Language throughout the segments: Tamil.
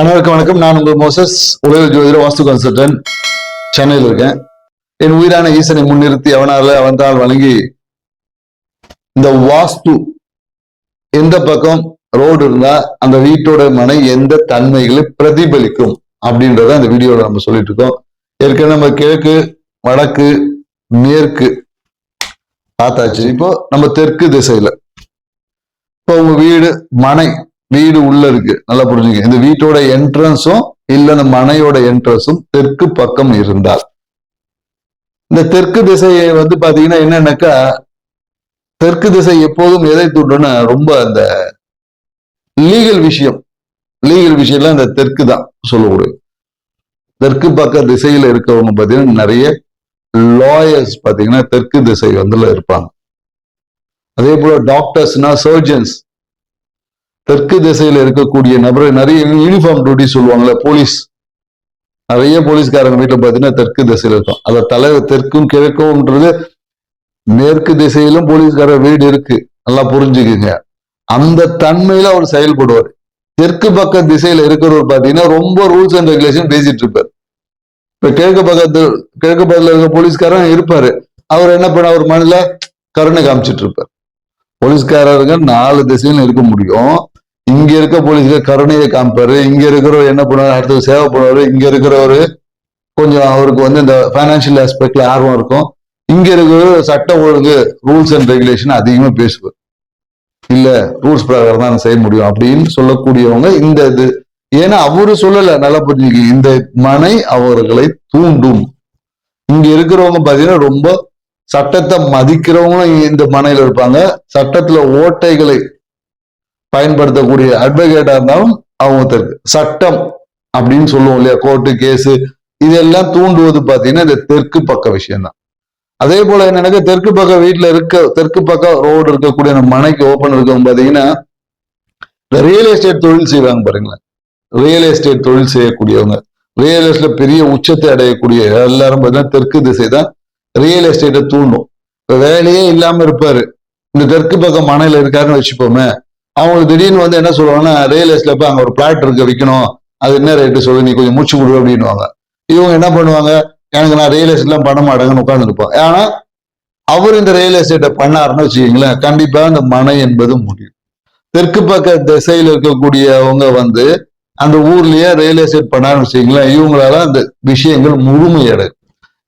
அனைவருக்கும் வணக்கம். நான் உங்கள் மோசஸ் உலக ஜோதிட வாஸ்து கன்சல்டன் சென்னையில் இருக்கேன். என் உயிரான ஈசனை முன்னிறுத்தி அவனால் அவன்தால் வழங்கி இந்த வாஸ்து எந்த பக்கம் ரோடு இருந்தா அந்த வீட்டோட மனை எந்த தன்மைகளை பிரதிபலிக்கும் அப்படின்றத அந்த வீடியோல நம்ம சொல்லிட்டு இருக்கோம். ஏற்கனவே நம்ம கிழக்கு வடக்கு மேற்கு பார்த்தாச்சு. இப்போ நம்ம தெற்கு திசையில. இப்போ உங்க வீடு மனை வீடு உள்ள இருக்கு. நல்லா புரிஞ்சுங்க. இந்த வீட்டோட என்ட்ரன்ஸும் இல்ல இந்த மனையோட என்ட்ரன்ஸும் தெற்கு பக்கம் இருந்தால். இந்த தெற்கு திசையை வந்து பாத்தீங்கன்னா என்னன்னாக்கா தெற்கு திசை எப்போதும் எதை தூண்டுன்னா ரொம்ப அந்த லீகல் விஷயம். லீகல் விஷயம்லாம் இந்த தெற்கு தான் சொல்லக்கூடிய. தெற்கு பக்க திசையில இருக்கவங்க பாத்தீங்கன்னா நிறைய லாயர்ஸ் பாத்தீங்கன்னா தெற்கு திசை வந்துல இருப்பாங்க. அதே போல டாக்டர்ஸ்னா சர்ஜன்ஸ் தெற்கு திசையில இருக்கக்கூடிய நபர் நிறைய யூனிஃபார்ம் டியூட்டி சொல்லுவாங்கல்ல போலீஸ் நிறைய போலீஸ்காரங்க வீட்டில் பார்த்தீங்கன்னா தெற்கு திசையில் இருக்கும். அதை தலை தெற்கும் கிழக்கும்ன்றது மேற்கு திசையிலும் போலீஸ்காரர் வீடு இருக்கு. நல்லா புரிஞ்சுக்குங்க. அந்த தன்மையில அவர் செயல்படுவார். தெற்கு பக்க திசையில இருக்கிறவர் பார்த்தீங்கன்னா ரொம்ப ரூல்ஸ் அண்ட் ரெகுலேஷன் பேசிட்டு இருப்பார். இப்ப கிழக்கு பக்கத்து கிழக்கு பக்கத்தில் இருக்க போலீஸ்காரன் இருப்பாரு. அவர் என்ன பண்ண அவர் மனதில் கருணை காமிச்சிட்டு இருப்பார். போலீஸ்காரருங்க நாலு திசையிலும் இருக்க முடியும். இங்க இருக்க போலீஸ்க்கு கருணையை காமிப்பாரு. இங்க இருக்கிறவர் என்ன பண்ணுவாரு? அடுத்தது சேவை பண்ணுவாரு. இங்க இருக்கிறவரு கொஞ்சம் அவருக்கு வந்து இந்த பைனான்சியல் ஆஸ்பெக்ட்ல ஆர்வம் இருக்கும். இங்க இருக்கிறவர் சட்ட ஒழுங்கு ரூல்ஸ் அண்ட் ரெகுலேஷன் அதிகமா பேசுவார். இல்ல ரூல்ஸ் பிரகாரம் தான் செய்ய முடியும் அப்படின்னு சொல்லக்கூடியவங்க இந்த இது. ஏன்னா அவரு சொல்லல. நல்லா புரிஞ்சுக்க இந்த மனை அவர்களை தூண்டும். இங்க இருக்கிறவங்க பாத்தீங்கன்னா ரொம்ப சட்டத்தை மதிக்கிறவங்களும் இந்த மனையில இருப்பாங்க. சட்டத்துல ஓட்டைகளை பயன்படுத்தக்கூடிய அட்வொகேட்டா இருந்தாலும் அவங்க தெற்கு சட்டம் அப்படின்னு சொல்லுவோம் இல்லையா? கோர்ட்டு கேஸு இதெல்லாம் தூண்டுவது பாத்தீங்கன்னா இந்த தெற்கு பக்க விஷயம்தான். அதே போல என்னன்னாக்க தெற்கு பக்கம் வீட்டுல இருக்க தெற்கு பக்கம் ரோடு இருக்கக்கூடிய மனைக்கு ஓப்பன் இருக்கவங்க பாத்தீங்கன்னா ரியல் எஸ்டேட் தொழில் செய்வாங்க பாருங்களேன். ரியல் எஸ்டேட் தொழில் செய்யக்கூடியவங்க. ரியல் எஸ்டேட்ல பெரிய உச்சத்தை அடையக்கூடிய எல்லாரும் பார்த்தீங்கன்னா தெற்கு திசை தான் ரியல் எஸ்டேட்டை தூண்டும். இப்போ வேலையே இல்லாம இருப்பாரு. இந்த தெற்கு பக்கம் மனையில இருக்காருன்னு வச்சுப்போமே அவங்களுக்கு திடீர்னு வந்து என்ன சொல்லுவாங்கன்னா ரியல் எஸ்டேட்ல போய் அங்க ஒரு பிளாட் இருக்கு விற்கணும் அது என்ன ரேட்டு சொல்லு நீ கொஞ்சம் மூச்சு கொடு அப்படின்னுவாங்க. இவங்க என்ன பண்ணுவாங்க எனக்கு நான் ரியல் எஸ்டேட்லாம் பண்ண மாட்டேங்கன்னு உட்காந்துருப்போம் ஏன்னா அவர் இந்த ரியல் எஸ்டேட்டை பண்ணாருன்னு வச்சுக்கீங்களேன் கண்டிப்பா அந்த மனை என்பது முடியும். தெற்கு பக்க திசையில் இருக்கக்கூடியவங்க வந்து அந்த ஊர்லயே ரியல் எஸ்டேட் பண்ணாருன்னு வச்சுக்கீங்களேன் இவங்களால அந்த விஷயங்கள் முழுமையடையும்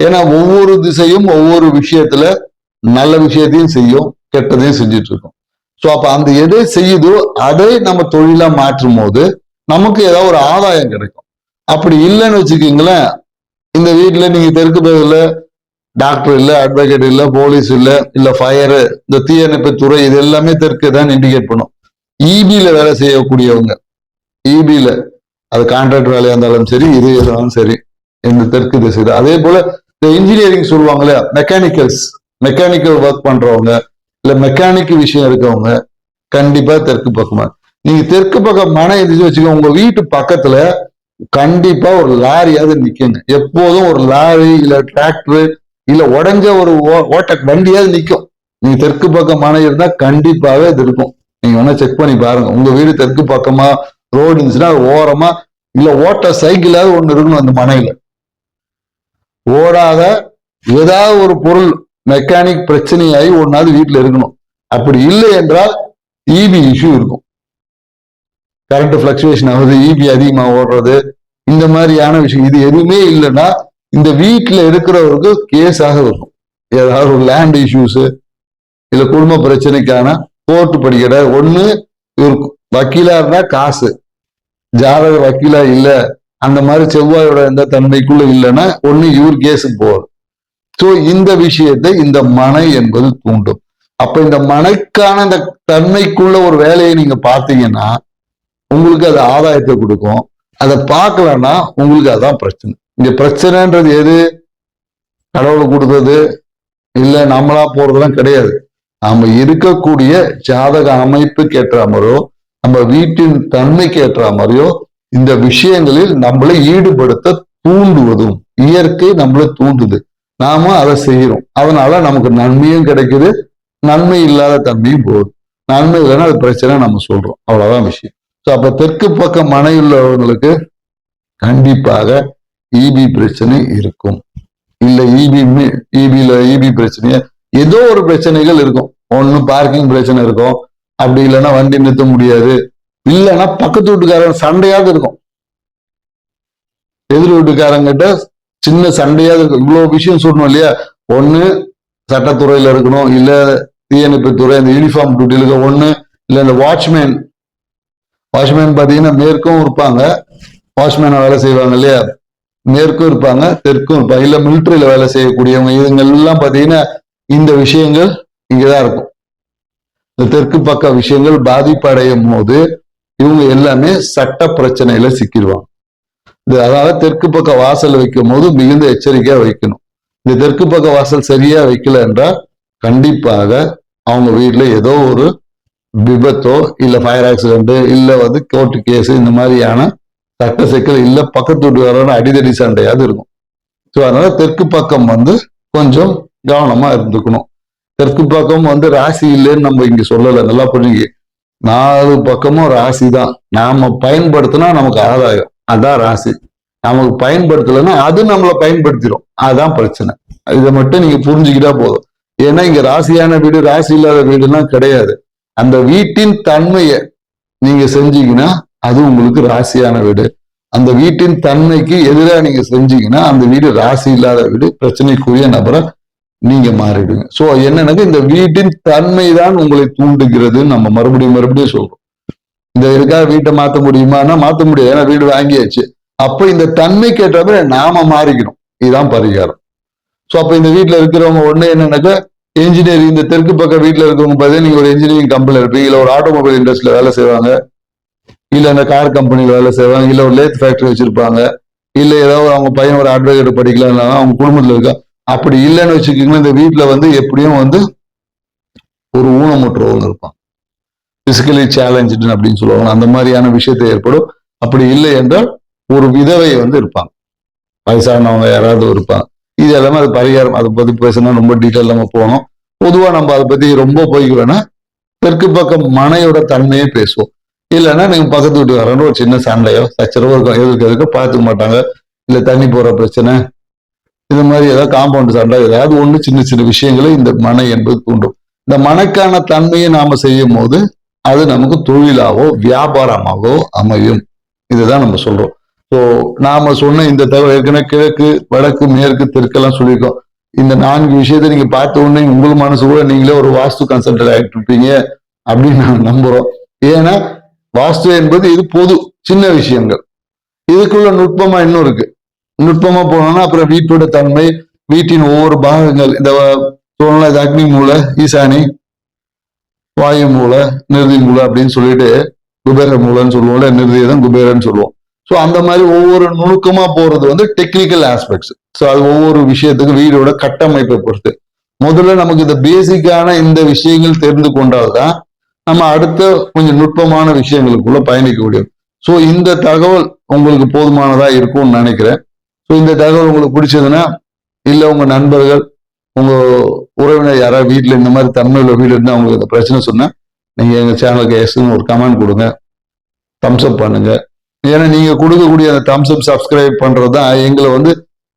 ஏன்னா ஒவ்வொரு திசையும் ஒவ்வொரு விஷயத்துல நல்ல விஷயத்தையும் செய்யும் கெட்டதையும் செஞ்சுட்டு இருக்கும். ஸோ அப்ப அந்த எதை செய்யுதோ அதை நம்ம தொழிலா மாற்றும் போது நமக்கு ஏதாவது ஒரு ஆதாயம் கிடைக்கும். அப்படி இல்லைன்னு வச்சுக்கீங்களேன் இந்த வீட்டுல நீங்க தெற்கு பகுதியில் டாக்டர் இல்ல அட்வொகேட் இல்ல போலீஸ் இல்ல இல்ல ஃபயர் இந்த தீயணைப்பு துறை இது எல்லாமே தெற்கு தான் இண்டிகேட் பண்ணும். இபியில வேலை செய்யக்கூடியவங்க இபியில அது கான்ட்ராக்ட் வேலையா இருந்தாலும் சரி இது இருந்தாலும் சரி இந்த தெற்கு திசை அதே போல இந்த இன்ஜினியரிங் சொல்லுவாங்க இல்லையா மெக்கானிக்கல்ஸ் மெக்கானிக்கல் ஒர்க் பண்றவங்க இல்ல மெக்கானிக் விஷயம் இருக்கவங்க கண்டிப்பா தெற்கு பக்கமா நீங்க தெற்கு பக்கம் மனை எதிர்த்து வச்சுக்கோங்க. உங்க வீட்டு பக்கத்துல கண்டிப்பா ஒரு லாரியாவது நிற்குங்க எப்போதும் ஒரு லாரி இல்ல டிராக்டர் இல்ல உடஞ்ச ஒரு ஓ- ஓட்ட வண்டியாவது நிக்கும். நீங்க தெற்கு பக்கம் மனை இருந்தா கண்டிப்பாவே இது இருக்கும். நீங்க வேணா செக் பண்ணி பாருங்க. உங்க வீடு தெற்கு பக்கமா ரோடு இருந்துச்சுன்னா ஓரமா இல்ல ஓட்ட சைக்கிளாவது ஒண்ணு இருக்கணும் அந்த மனையில. ஓடாத ஏதாவது ஒரு பொருள் மெக்கானிக் பிரச்சனையாகி ஒன்னாவது வீட்டில் இருக்கணும். அப்படி இல்லை என்றால் இபி இஷ்யூ இருக்கும். கரண்ட் பிளக்சுவேஷன் ஆகுது இபி அதிகமாக ஓடுறது இந்த மாதிரியான விஷயம். இது எதுவுமே இல்லைன்னா இந்த வீட்டில் இருக்கிறவருக்கு கேஸாக இருக்கும் ஏதாவது ஒரு லேண்ட் இஷ்யூஸு இல்லை குடும்ப பிரச்சனைக்கான கோர்ட்டு படிக்கிற ஒன்று இவர் வக்கீலா இருந்தா காசு. ஜாதக வக்கீலா இல்லை அந்த மாதிரி செவ்வாயோட எந்த தன்மைக்குள்ள இல்லைன்னா ஒன்று இவர் கேஸுக்கு போவார். சோ இந்த விஷயத்தை இந்த மனை என்பது தூண்டும். அப்ப இந்த மனைக்கான இந்த தன்மைக்குள்ள ஒரு வேலையை நீங்க பார்த்தீங்கன்னா உங்களுக்கு அது ஆதாயத்தை கொடுக்கும். அதை பார்க்கலன்னா உங்களுக்கு அதான் பிரச்சனை. இங்க பிரச்சனைன்றது எது? கடவுள் கொடுத்தது. இல்ல நம்மளா போறதெல்லாம் கிடையாது. நாம இருக்கக்கூடிய ஜாதக அமைப்பு கேட்ட மாதிரியோ நம்ம வீட்டின் தன்மைக்கு கேட்ட மாதிரியோ இந்த விஷயங்களில் நம்மளை ஈடுபடுத்த தூண்டுவதும் இயற்கை நம்மளை தூண்டுது. நாம அதை செய்யறோம் அதனால நமக்கு நன்மையும் கிடைக்குது நன்மை இல்லாத தன்மையும் போகுது. நன்மை இல்லைன்னா அது பிரச்சனை நம்ம சொல்றோம். அவ்வளவுதான் விஷயம். ஸோ அப்ப தெற்கு பக்கம் மனை உள்ளவங்களுக்கு கண்டிப்பாக இபி பிரச்சனை இருக்கும். இல்ல இபி இபியில இபி பிரச்சனைய ஏதோ ஒரு பிரச்சனைகள் இருக்கும். ஒண்ணு பார்க்கிங் பிரச்சனை இருக்கும். அப்படி இல்லைன்னா வண்டி நிறுத்த முடியாது. இல்லைன்னா பக்கத்து வீட்டுக்காரங்க சண்டையாக இருக்கும். எதிர் வீட்டுக்காரங்கிட்ட சின்ன சண்டையாக இருக்கும் இவ்வளவு விஷயம் சொல்லணும் இல்லையா? ஒண்ணு சட்டத்துறையில இருக்கணும் இல்ல தீயணைப்பு துறை அந்த யூனிஃபார்ம் டியூட்டில இருக்க ஒண்ணு இல்ல இந்த வாட்ச்மேன் வாட்ச்மேன் பாத்தீங்கன்னா மேற்கும் இருப்பாங்க. வாட்ச்மேனை வேலை செய்வாங்க இல்லையா? மேற்கும் இருப்பாங்க தெற்கும் இருப்பாங்க. இல்ல மிலிட்டரியில வேலை செய்யக்கூடியவங்க. இதுங்க எல்லாம் பாத்தீங்கன்னா இந்த விஷயங்கள் இங்கதான் இருக்கும். இந்த தெற்கு பக்க விஷயங்கள் பாதிப்படையும் போது இவங்க எல்லாமே சட்ட பிரச்சனையில சிக்கிடுவாங்க. அதாவது தெற்கு பக்க வாசல் வைக்கும் போது மிகுந்த எச்சரிக்கையா வைக்கணும். இந்த தெற்கு பக்க வாசல் சரியா வைக்கல என்றால் கண்டிப்பாக அவங்க வீட்டுல ஏதோ ஒரு விபத்தோ இல்ல ஃபயர் ஆக்சிடென்ட் இல்ல வந்து கோர்ட்டு கேஸ் இந்த மாதிரியான சட்ட சிக்கல் இல்ல பக்கத்து வீட்டுக்காரோட அடிதடி சண்டையாவது இருக்கும். ஸோ அதனால தெற்கு பக்கம் வந்து கொஞ்சம் கவனமா இருந்துக்கணும். தெற்கு பக்கம் வந்து ராசி இல்லைன்னு நம்ம இங்க சொல்லலை. நல்லா புரிஞ்சுங்க நாலு பக்கமும் ராசி தான். நாம பயன்படுத்தினா நமக்கு ஆதாயம். அதான் ராசி. நமக்கு பயன்படுத்தலைன்னா அது நம்மளை பயன்படுத்திடும் அதுதான் பிரச்சனை. இதை மட்டும் நீங்க புரிஞ்சுக்கிட்டா போதும். ஏன்னா இங்க ராசியான வீடு ராசி இல்லாத வீடுலாம் கிடையாது. அந்த வீட்டின் தன்மையை நீங்க செஞ்சீங்கன்னா அது உங்களுக்கு ராசியான வீடு. அந்த வீட்டின் தன்மைக்கு எதிராக நீங்க செஞ்சீங்கன்னா அந்த வீடு ராசி இல்லாத வீடு பிரச்சனைக்குரிய நபரை நீங்க மாறிடுங்க சோ என்னன்னாக்க இந்த வீட்டின் தன்மை தான் உங்களை தூண்டுகிறது நம்ம மறுபடியும் மறுபடியும் சொல்றோம். இந்த இருக்கா வீட்டை மாத்த முடியுமான்னா மாத்த முடியாது. ஏன்னா வீடு வாங்கியாச்சு. அப்ப இந்த தன்மை ஏற்ற நாம மாறிக்கணும். இதுதான் பரிகாரம். சோ அப்ப இந்த வீட்டுல இருக்கிறவங்க ஒண்ணு என்னன்னாக்கா இன்ஜினியரிங் இந்த தெற்கு பக்கம் வீட்டுல இருக்கிறவங்க பார்த்தீங்கன்னா நீங்க ஒரு இன்ஜினியரிங் கம்பெனில இருப்பீங்க. இல்ல ஒரு ஆட்டோமொபைல் இண்டஸ்ட்ரியில வேலை செய்வாங்க. இல்ல இந்த கார் கம்பெனில வேலை செய்வாங்க. இல்ல ஒரு லேத் ஃபேக்டரி வச்சிருப்பாங்க. இல்ல ஏதாவது அவங்க பையன் ஒரு அட்வொகேட் படிக்கலாம் அவங்க குடும்பத்துல இருக்கா அப்படி இல்லைன்னு வச்சுக்கோங்களேன் இந்த வீட்டுல வந்து எப்படியும் வந்து ஒரு ஊனமுற்றவங்க இருப்பான். பிசிக்கலி சேலஞ்சு அப்படின்னு சொல்லுவாங்க. அந்த மாதிரியான விஷயத்தை ஏற்படும். அப்படி இல்லை என்றால் ஒரு விதவை வந்து இருப்பாங்க வயசானவங்க யாராவது இருப்பாங்க. இது எல்லாமே அது பரிகாரம். அதை பத்தி பேசினா ரொம்ப டீட்டெயில் நம்ம போகணும். பொதுவா நம்ம அதை பத்தி ரொம்ப போய்க்கு வேணா தெற்கு பக்கம் மனையோட தன்மையே பேசுவோம். இல்லைன்னா நீங்க பக்கத்து வீட்டுக்காரங்க ஒரு சின்ன சண்டையோ சச்சரவோ இருக்கும் எதுக்கு எதுக்கு பார்த்துக்க மாட்டாங்க. இல்ல தண்ணி போற பிரச்சனை. இது மாதிரி ஏதாவது காம்பவுண்ட் சண்டை ஏதாவது ஒண்ணு சின்ன சின்ன விஷயங்களை இந்த மனை என்பது தூண்டும். இந்த மனைக்கான தன்மையை நாம செய்யும் போது அது நமக்கு தொழிலாகவோ வியாபாரமாகவோ அமையும். இதுதான் நம்ம சொல்றோம். ஸோ நாம சொன்ன இந்த தகவல் ஏற்கனவே கிழக்கு வடக்கு மேற்கு தெற்கெல்லாம் சொல்லியிருக்கோம். இந்த நான்கு விஷயத்தை நீங்க பார்த்த உடனே உங்கள் மனசு கூட நீங்களே ஒரு வாஸ்து கன்சல்டன்ட் ஆகிட்டு இருப்பீங்க அப்படின்னு நான் நம்புறோம். ஏன்னா வாஸ்து என்பது இது பொது சின்ன விஷயங்கள். இதுக்குள்ள நுட்பமா இன்னும் இருக்கு. நுட்பமா போனோம்னா அப்புறம் வீட்டோட தன்மை வீட்டின் ஒவ்வொரு பாகங்கள் இந்த சொல்லலாம் இது அக்னி மூலை ஈசானி வாயு மூலை நிறுதி மூலை அப்படின்னு சொல்லிட்டு குபேர மூலைன்னு சொல்லுவோம்ல நிறுதியை தான் குபேரன்னு சொல்லுவோம். ஸோ அந்த மாதிரி ஒவ்வொரு நுணுக்கமா போறது வந்து டெக்னிக்கல் ஆஸ்பெக்ட்ஸ் ஸோ அது ஒவ்வொரு விஷயத்துக்கு வீடோட கட்டமைப்பை பொறுத்து. முதல்ல நமக்கு இந்த பேசிக்கான இந்த விஷயங்கள் தெரிந்து கொண்டால்தான் நம்ம அடுத்த கொஞ்சம் நுட்பமான விஷயங்களுக்குள்ள பயணிக்க முடியும். ஸோ இந்த தகவல் உங்களுக்கு போதுமானதா இருக்கும்னு நினைக்கிறேன். ஸோ இந்த தகவல் உங்களுக்கு பிடிச்சதுன்னா இல்லை உங்க நண்பர்கள் உங்க உறவினர் யாராவது வீட்டில் இந்த மாதிரி தமிழ் உள்ள வீடு இருந்தால் அவங்களுக்கு இந்த பிரச்சனை சொன்னால் நீங்கள் எங்கள் சேனலுக்கு எஸ்ன்னு ஒரு கமெண்ட் கொடுங்க. தம்ஸ்அப் பண்ணுங்க. ஏன்னா நீங்கள் கொடுக்கக்கூடிய அந்த தம்ஸ்அப் சப்ஸ்கிரைப் பண்ணுறது தான் எங்களை வந்து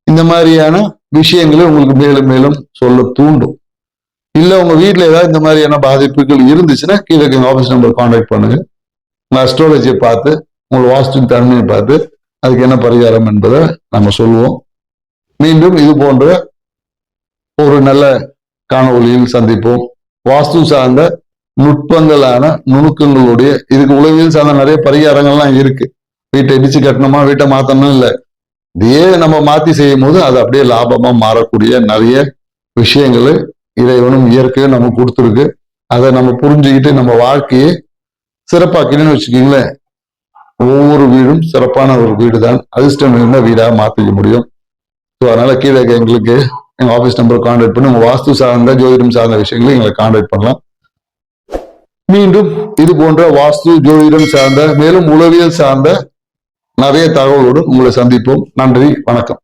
இந்த மாதிரியான விஷயங்களை உங்களுக்கு மேலும் மேலும் சொல்ல தூண்டும். இல்லை உங்கள் வீட்டில் ஏதாவது இந்த மாதிரியான பாதிப்புகள் இருந்துச்சுன்னா கீழே எங்கள் ஆஃபீஸ் நம்பர் காண்டாக்ட் பண்ணுங்க. உங்கள் அஸ்ட்ராலஜியை பார்த்து உங்கள் வாஸ்து தன்மையை பார்த்து அதுக்கு என்ன பரிகாரம் என்பதை நம்ம சொல்லுவோம். மீண்டும் இது போன்ற ஒரு நல்ல காணொலியில் சந்திப்போம். வாஸ்து சார்ந்த நுட்பங்களான நுணுக்கங்களுடைய இதுக்கு உளவியல் சார்ந்த நிறைய பரிகாரங்கள்லாம் இருக்கு. வீட்டை இடிச்சு கட்டணுமா வீட்டை மாத்தணும் இல்லை. இதையே நம்ம மாத்தி செய்யும் போது அது அப்படியே லாபமா மாறக்கூடிய நிறைய விஷயங்கள் இறைவனும் இயற்கையும் நம்ம கொடுத்துருக்கு. அதை நம்ம புரிஞ்சுக்கிட்டு நம்ம வாழ்க்கையை சிறப்பாக்கணும்னு வச்சுக்கீங்களேன். ஒவ்வொரு வீடும் சிறப்பான ஒரு வீடு தான் அதிர்ஷ்டம் இருந்த வீடாக மாற்றிக்க முடியும். ஸோ அதனால கீழே எங்களுக்கு எங்க ஆஃபீஸ் நம்பர் கான்டாக்ட் பண்ணி உங்கள் வாஸ்து சார்ந்த ஜோதிடம் சார்ந்த விஷயங்களை எங்களை கான்டாக்ட் பண்ணலாம். மீண்டும் இது போன்ற வாஸ்து ஜோதிடம் சார்ந்த மேலும் உளவியல் சார்ந்த நிறைய தகவலோடு உங்களை சந்திப்போம். நன்றி வணக்கம்.